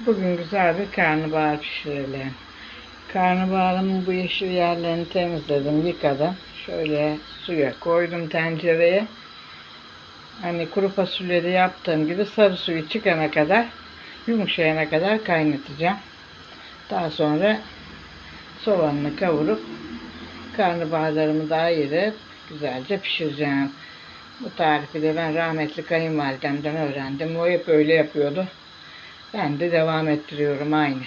Bugün güzel bir karnabahar pişirelim. Karnabaharımın bu yeşil yerlerini temizledim, yıkadım. Şöyle suya koydum tencereye. Hani kuru fasulyede yaptığım gibi sarı suyu çıkana kadar, yumuşayana kadar kaynatacağım. Daha sonra soğanını kavurup karnabaharlarımı da ayırıp güzelce pişireceğim. Bu tarifi de ben rahmetli kayınvalidemden öğrendim. O hep öyle yapıyordu. Ben de devam ettiriyorum aynı.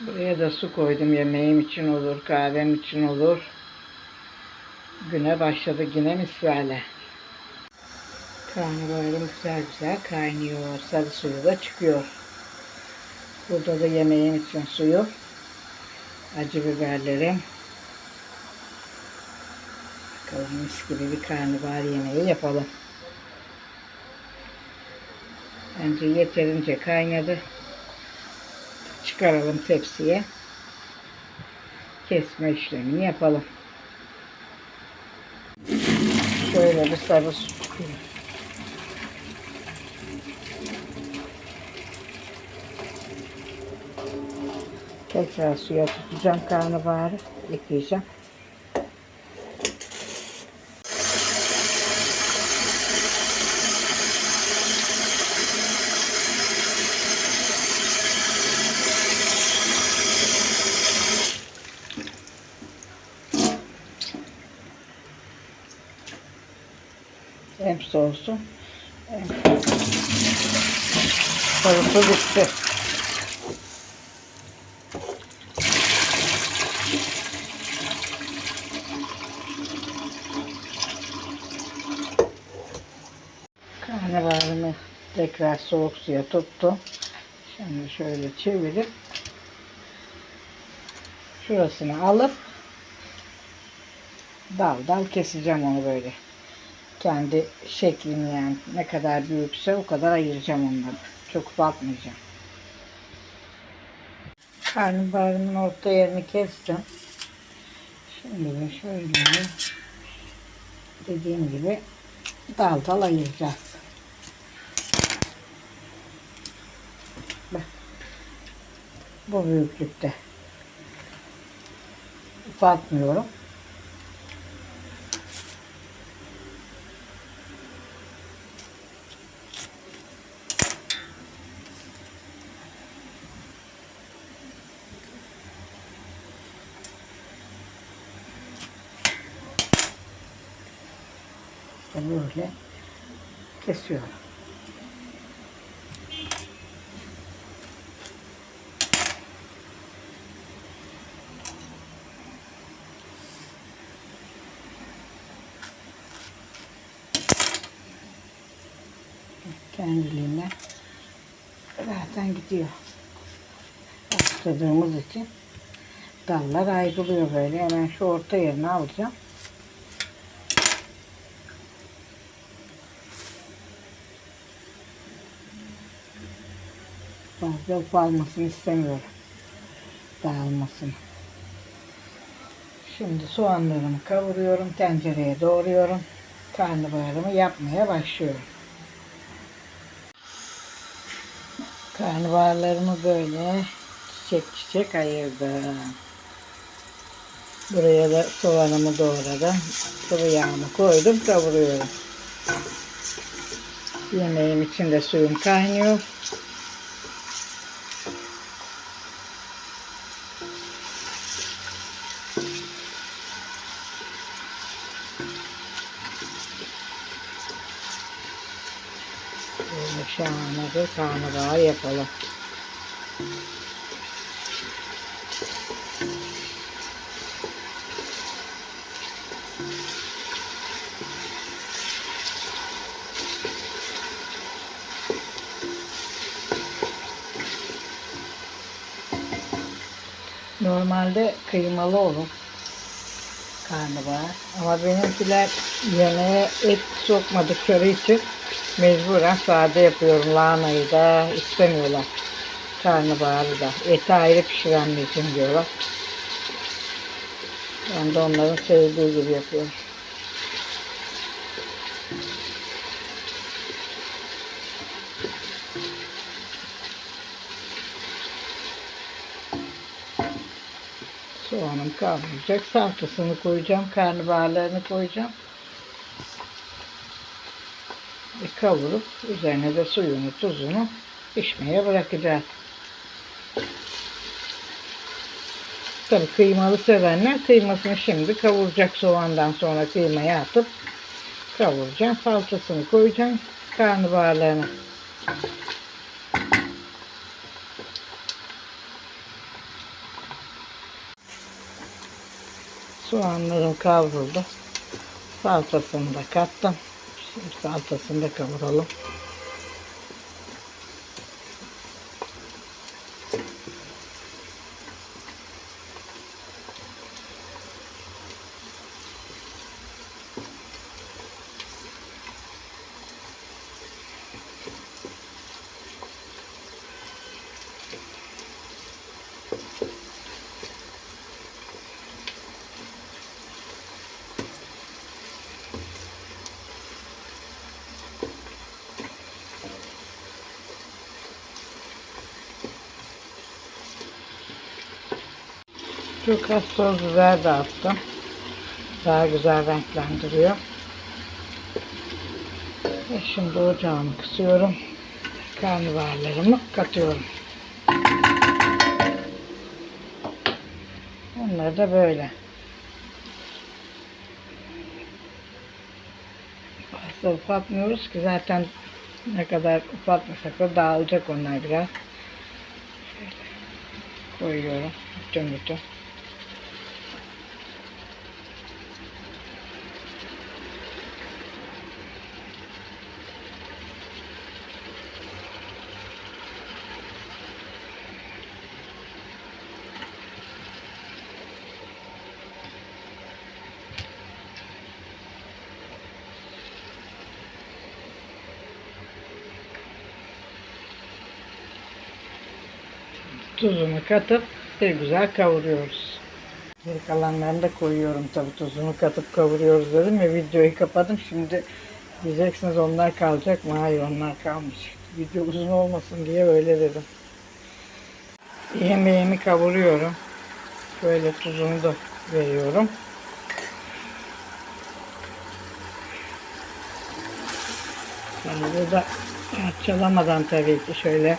Buraya da su koydum yemeğim için olur, kahvem için olur. Güne başladı yine misale. Karnabaharım güzel güzel kaynıyor. Sarı suyu da çıkıyor. Burada da yemeğim için suyu. Acı biberlerim. Bakalım mis gibi bir karnabahar yemeği yapalım. Bence yeterince kaynadı. Çıkaralım tepsiye. Kesme işlemini yapalım. Şöyle bir sarı. Tekrar suya tutacağım karnabaharı. Yıkayacağım. Hem soğusun. Hem sarısı bitti. Karnabaharımı tekrar soğuk suya tuttum. Şimdi şöyle çevirip şurasını alıp dal dal keseceğim onu böyle. Kendi şeklini yani ne kadar büyükse o kadar ayıracağım onları. Çok ufaltmayacağım. Karnabaharımın orta yerini kestim. Şimdi de şöyle dediğim gibi dal dal ayıracağız. Bak. Bu büyüklükte. Ufaltmıyorum. İşte böyle kesiyorum. Kendiliğinden zaten gidiyor. Bastırdığımız için dallar ayrılıyor böyle. Hemen şu orta yerine alacağım. Fazla ufalmasını istemiyorum. Dağılmasını. Şimdi soğanlarımı kavuruyorum. Tencereye doğruyorum. Karnabaharımı yapmaya başlıyorum. Karnabaharlarımı böyle çiçek çiçek ayırdım. Buraya da soğanımı doğradım. Sıvı yağımı koydum kavuruyorum. Yemeğim için de suyum kaynıyor. Yapalım. Normalde kıymalı olur karnabahar. Ama benimkiler yemeğe et sokmadıkları için Mecburen sade yapıyorum lahanayı da istemiyorlar. Karnabaharı da. Eti ayrı pişirenmesin diyorlar. Ben de onların sevdiği gibi yapıyorum. Soğanım kavrulacak. Salçasını koyacağım. Karnabaharlarını koyacağım. Kavurup üzerine de suyunu, tuzunu pişmeye bırakacağız. Tabii kıymalı sevenler kıymasını şimdi kavuracak soğandan sonra kıymaya atıp kavuracağım. Salçasını koyacağım. Karnabaharlarını. Soğanlarım kavruldu. Salçasını da kattım. Üst altasını da kavuralım. Çok az toz biber de attım. Daha güzel renklendiriyor. Ve şimdi ocağımı kısıyorum. Karnabaharlarımı katıyorum. Onları da böyle. Fazla ufaltmıyoruz ki zaten ne kadar ufaltmasak da dağılacak onlar biraz. Şöyle koyuyorum. Bütün bütün. Tuzunu katıp bir güzel kavuruyoruz. Geri kalanlarını da koyuyorum tabii tuzunu katıp kavuruyoruz dedim ve videoyu kapadım. Şimdi diyeceksiniz onlar kalacak mı? Hayır onlar kalmayacak. Video uzun olmasın diye böyle dedim. Yemeğimi kavuruyorum. Böyle tuzunu da veriyorum. Yani burada parçalamadan tabii ki şöyle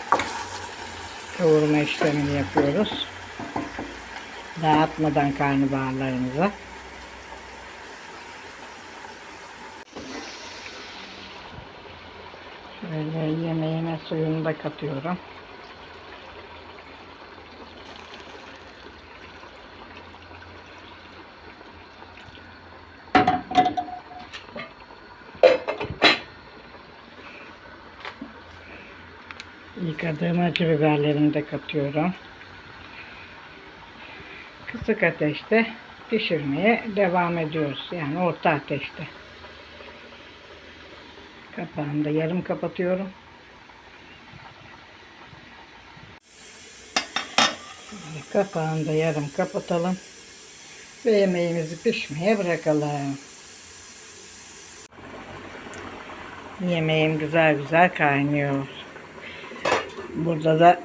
kavurma işlemini yapıyoruz. Dağıtmadan karnabaharlarımıza. Şöyle yemeğime suyunu da katıyorum. Yıkadığım acı biberlerimi de katıyorum. Kısık ateşte pişirmeye devam ediyoruz. Yani orta ateşte. Kapağını da yarım kapatıyorum. Kapağını da yarım kapatalım. Ve yemeğimizi pişmeye bırakalım. Yemeğim güzel güzel kaynıyor. Burada da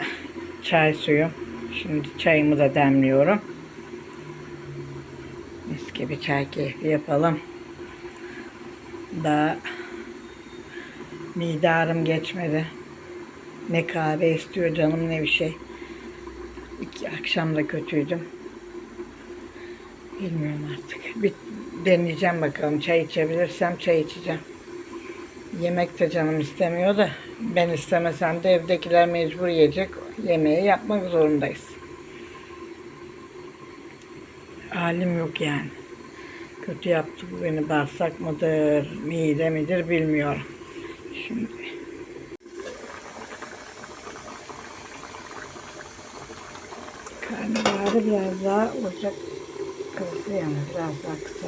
çay suyum. Şimdi çayımı da demliyorum. Mis gibi çay keyfi yapalım. Daha mide ağrım geçmedi. Ne kahve istiyor canım ne bir şey. İki akşam da kötüydüm. Bilmiyorum artık. Bir deneyeceğim bakalım. Çay içebilirsem çay içeceğim. Yemek de canım istemiyor da ben istemesem de evdekiler mecbur yiyecek. Yemeği yapmak zorundayız. Halim yok yani. Kötü yaptı bu beni bağırsak mıdır, mide midir bilmiyorum. Şimdi karnabaharı biraz daha ocak kızdı yani biraz daha kısa.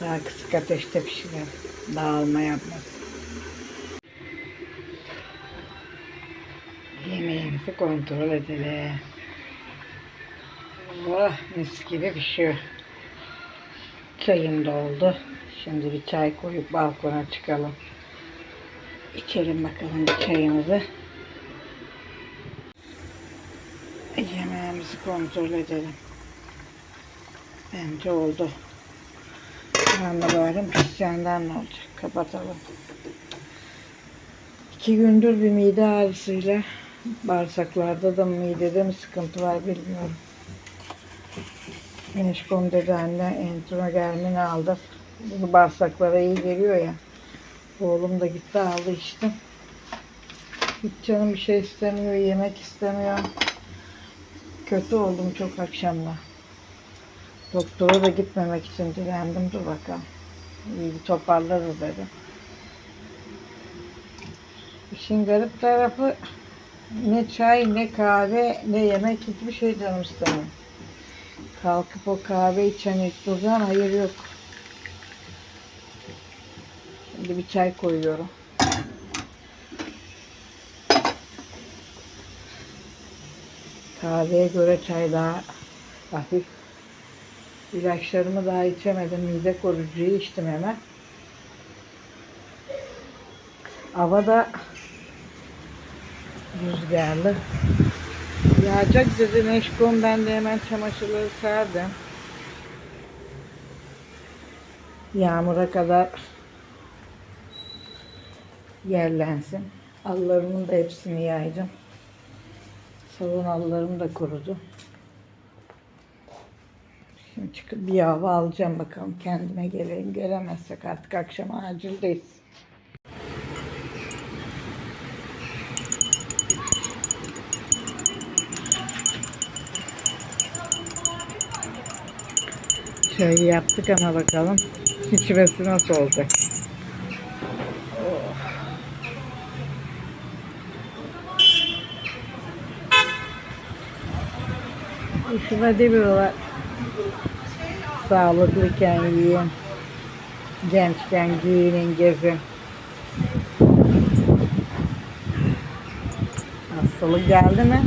Daha kısık ateşte pişirelim. Dağılma yapmaz. Yemeğimizi kontrol edelim. Oh mis gibi pişiyor. Çayım da oldu. Şimdi bir çay koyup balkona çıkalım. İçelim bakalım çayımızı. Yemeğimizi kontrol edelim. Bence oldu. Karnabaharın pişeceğinden ne olacak? Kapatalım. İki gündür bir mide ağrısıyla bağırsaklarda da midede mi sıkıntı var bilmiyorum. Eşkom dedi anne entrogermin aldı. Bunu bağırsaklara iyi geliyor ya. Oğlum da gitti aldı işte. Hiç canım bir şey istemiyor, yemek istemiyor. Kötü oldum çok akşamla. Doktora da gitmemek için direndim. Dur bakalım. İyi bir toparlarız dedim. İşin garip tarafı ne çay, ne kahve, ne yemek hiçbir şey canım istemiyor. Kalkıp o kahve içen duracağım. Hayır yok. Şimdi bir çay koyuyorum. Kahveye göre çay daha hafif. İlaçlarımı daha içemedim. Mide koruyucuyu içtim hemen. Hava da rüzgarlı. Yağacak dedi Neşkom. Ben de hemen çamaşırları serdim. Yağmura kadar yerlensin. Allarımın da hepsini yaydım. Salon allarım da kurudu. Şimdi çıkıp bir hava alacağım bakalım kendime geleyim. Gelemezsek artık akşam acildeyiz. Şöyle yaptık ama bakalım içmesi nasıl olacak. Oh. Hoşuma demiyorlar. Sağlıklıyken yiyin. Gençken giyinin, gezin. Hastalık geldi mi?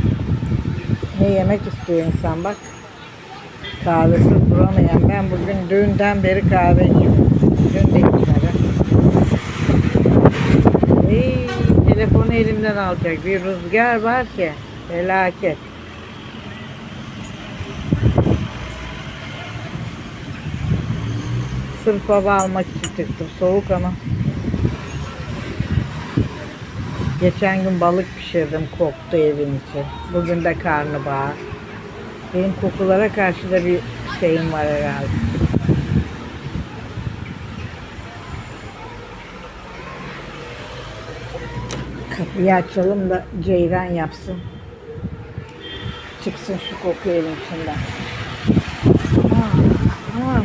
Ne yemek istiyor insan bak. Kahvesiz duramayan. Ben bugün düğünden beri kahve içiyorum. Dün de telefonu elimden alacak. Bir rüzgar var ki. Felaket. Sırf hava almak için çıktım. Soğuk ama. Geçen gün balık pişirdim. Koktu evin içi. Bugün de karnabahar. Benim kokulara karşı da bir şeyim var herhalde. Kapıyı açalım da ceyran yapsın. Çıksın şu koku evin içinden. Aa, aa.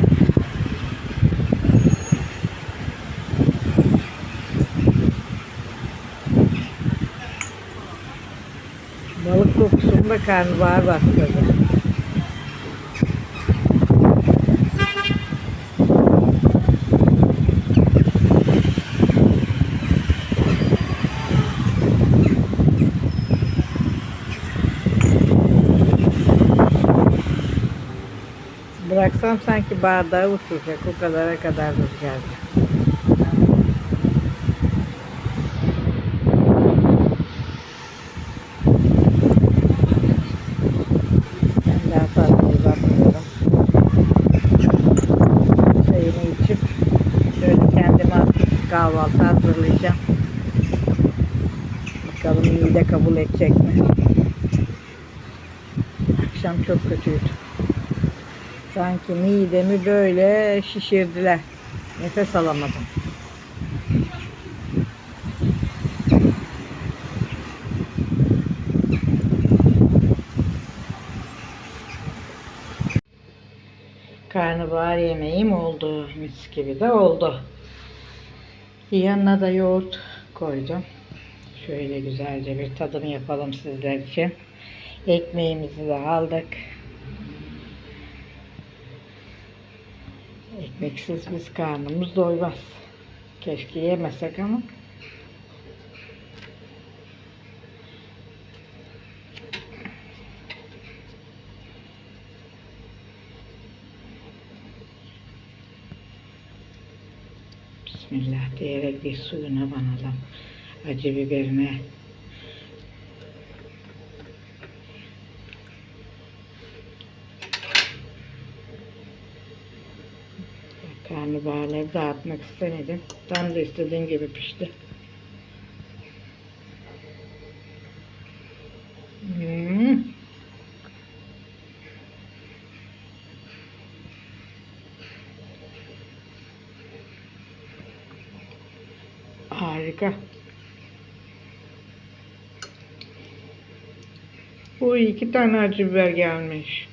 Balık kokusunda karnabahar bastırdı. Bıraksam sanki bardağı uçuracak o kadara kadar kendime kahvaltı hazırlayacağım. Bakalım mide kabul edecek mi? Akşam çok kötüydü. Sanki midemi böyle şişirdiler. Nefes alamadım. Karnabahar yemeğim oldu. Mis gibi de oldu. Yanına da yoğurt koydum. Şöyle güzelce bir tadım yapalım sizler için. Ekmeğimizi de aldık. Ekmeksiz biz karnımız doymaz. Keşke yemesek ama. Bismillah diyerek bir suyuna banalım. Acı biberine. Karnabaharları dağıtmak istemedim. Tam da istediğim gibi pişti. Hmm. Harika. Bu iki tane acı biber gelmiş.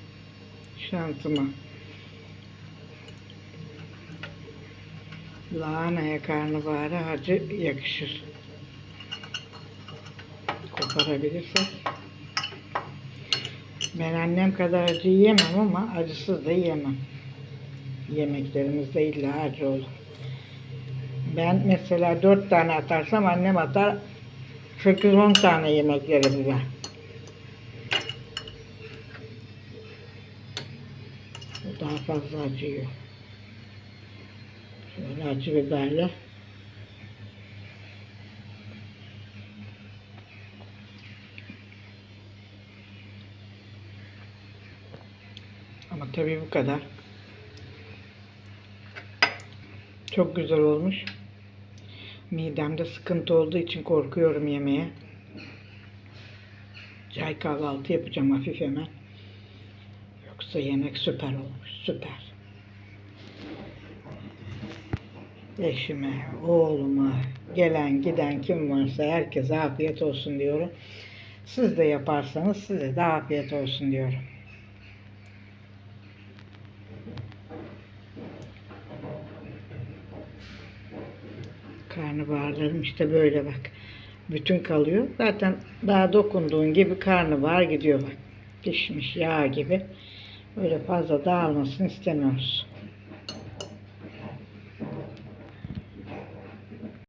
Şansıma. Lahanaya karnabahara acı yakışır. Koparabilirsek. Ben annem kadar acı yiyemem ama acısız da yiyemem. Yemeklerimizde illa acı olur. Ben mesela dört tane atarsam annem atar 8-10 tane yemekleri biber. O daha fazla acıyor. Şöyle acı biberle. Ama tabii bu kadar. Çok güzel olmuş. Midemde sıkıntı olduğu için korkuyorum yemeye. Çay kahvaltı yapacağım hafif hemen. Yoksa yemek süper olmuş. Süper. Eşime, oğluma, gelen giden kim varsa herkese afiyet olsun diyorum. Siz de yaparsanız size de afiyet olsun diyorum. Karnabaharlarım işte böyle bak. Bütün kalıyor. Zaten daha dokunduğun gibi karnabahar gidiyor bak. Pişmiş yağ gibi. Böyle fazla dağılmasını istemiyoruz.